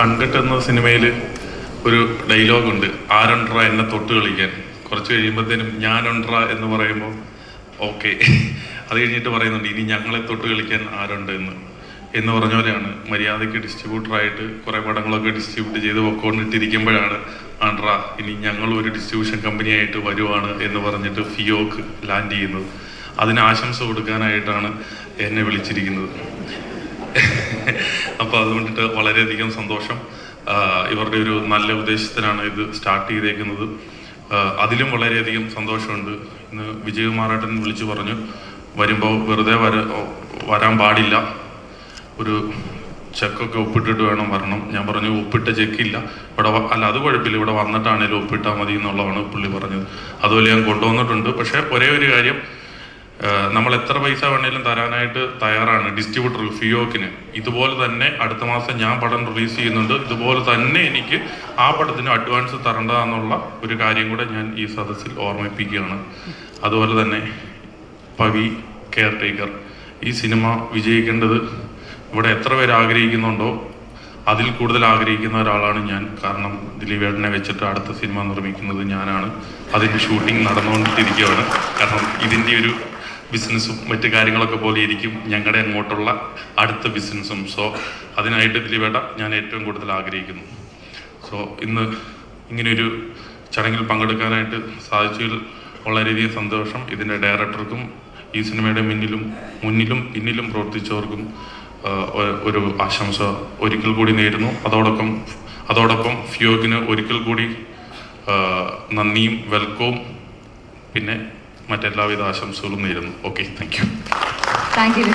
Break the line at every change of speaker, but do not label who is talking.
കണ്ടിട്ട് എന്ന സിനിമയിൽ ഒരു ഡയലോഗുണ്ട് ആരൊണ്ട്ര എന്നെ തൊട്ട് കളിക്കാൻ. കുറച്ച് കഴിയുമ്പോഴത്തേനും ഞാനൊണ്ട്ര എന്ന് പറയുമ്പോൾ ഓക്കെ. അത് കഴിഞ്ഞിട്ട് പറയുന്നുണ്ട് ഇനി ഞങ്ങളെ തൊട്ട് കളിക്കാൻ ആരുണ്ട് എന്ന്. എന്ന് പറഞ്ഞ പോലെയാണ്. മര്യാദയ്ക്ക് ഡിസ്ട്രിബ്യൂട്ടറായിട്ട് കുറേ പടങ്ങളൊക്കെ ഡിസ്ട്രിബ്യൂട്ട് ചെയ്ത് പൊക്കോണ്ടിട്ടിരിക്കുമ്പോഴാണ് ആണ്ട്ര ഇനി ഞങ്ങൾ ഒരു ഡിസ്ട്രിബ്യൂഷൻ കമ്പനിയായിട്ട് വരുവാണ് എന്ന് പറഞ്ഞിട്ട് ഫിയോക്ക് ലാൻഡ് ചെയ്യുന്നത്. അതിന് ആശംസ കൊടുക്കാനായിട്ടാണ് എന്നെ വിളിച്ചിരിക്കുന്നത്. അപ്പോൾ അതുകൊണ്ടിട്ട് വളരെയധികം സന്തോഷം. ഇവരുടെ ഒരു നല്ല ഉദ്ദേശത്തിനാണ് ഇത് സ്റ്റാർട്ട് ചെയ്തേക്കുന്നത്. അതിലും വളരെയധികം സന്തോഷമുണ്ട്. ഇന്ന് വിജയകുമാറേട്ടൻ വിളിച്ചു പറഞ്ഞു വരുമ്പോൾ വെറുതെ വര വരാൻ പാടില്ല. ഒരു ചെക്കൊക്കെ ഒപ്പിട്ടിട്ട് വേണം വരണം. ഞാൻ പറഞ്ഞു ഒപ്പിട്ട ചെക്കില്ല. ഇവിടെ അല്ല അത് കുഴപ്പമില്ല. ഇവിടെ വന്നിട്ടാണേലും ഒപ്പിട്ടാൽ മതി എന്നുള്ളതാണ് പുള്ളി പറഞ്ഞത്. അതുപോലെ ഞാൻ കൊണ്ടുവന്നിട്ടുണ്ട്. പക്ഷേ ഒരേ ഒരു കാര്യം നമ്മൾ എത്ര പൈസ വേണേലും തരാനായിട്ട് തയ്യാറാണ് ഡിസ്ട്രിബ്യൂട്ടർ ഫിയോക്കിന്. ഇതുപോലെ തന്നെ അടുത്ത മാസം ഞാൻ പടം റിലീസ് ചെയ്യുന്നുണ്ട്. ഇതുപോലെ തന്നെ എനിക്ക് ആ പടത്തിന് അഡ്വാൻസ് തരേണ്ടതെന്നുള്ള ഒരു കാര്യം കൂടെ ഞാൻ ഈ സദസ്സിൽ ഓർമ്മിപ്പിക്കുകയാണ്. അതുപോലെ തന്നെ പവി കെയർ ടേക്കർ ഈ സിനിമ വിജയിക്കേണ്ടത് ഇവിടെ എത്ര പേര് ആഗ്രഹിക്കുന്നുണ്ടോ അതിൽ കൂടുതൽ ആഗ്രഹിക്കുന്ന ഒരാളാണ് ഞാൻ. കാരണം ദിലീപേട്ടനെ വെച്ചിട്ട് അടുത്ത സിനിമ നിർമ്മിക്കുന്നത് ഞാനാണ്. അതിന്റെ ഷൂട്ടിംഗ് നടന്നുകൊണ്ടിരിക്കുകയാണ്. കാരണം ഇതിന്റെ ഒരു ബിസിനസ്സും മറ്റ് കാര്യങ്ങളൊക്കെ പോലെ ഇരിക്കും ഞങ്ങളുടെ അങ്ങോട്ടുള്ള അടുത്ത ബിസിനസ്സും. സോ അതിനായിട്ട് ദിലീപേട്ട ഞാൻ ഏറ്റവും കൂടുതൽ ആഗ്രഹിക്കുന്നു. സോ ഇന്ന് ഇങ്ങനെയൊരു ചടങ്ങിൽ പങ്കെടുക്കാനായിട്ട് സാധിച്ചതിൽ വളരെയധികം സന്തോഷം. ഇതിന്റെ ഡയറക്ടർക്കും ഈ സിനിമയുടെ മുന്നിലും മുന്നിലും പിന്നിലും പ്രവർത്തിച്ചവർക്കും ഒരു ആശംസ ഒരിക്കൽ കൂടി നേരുന്നു. അതോടൊപ്പം അതോടൊപ്പം ഫിയോഗിന് ഒരിക്കൽ കൂടി നന്ദിയും വെൽക്കവും പിന്നെ മറ്റെല്ലാവിധ ആശംസകളും നേരുന്നു. Okay thank you
thank you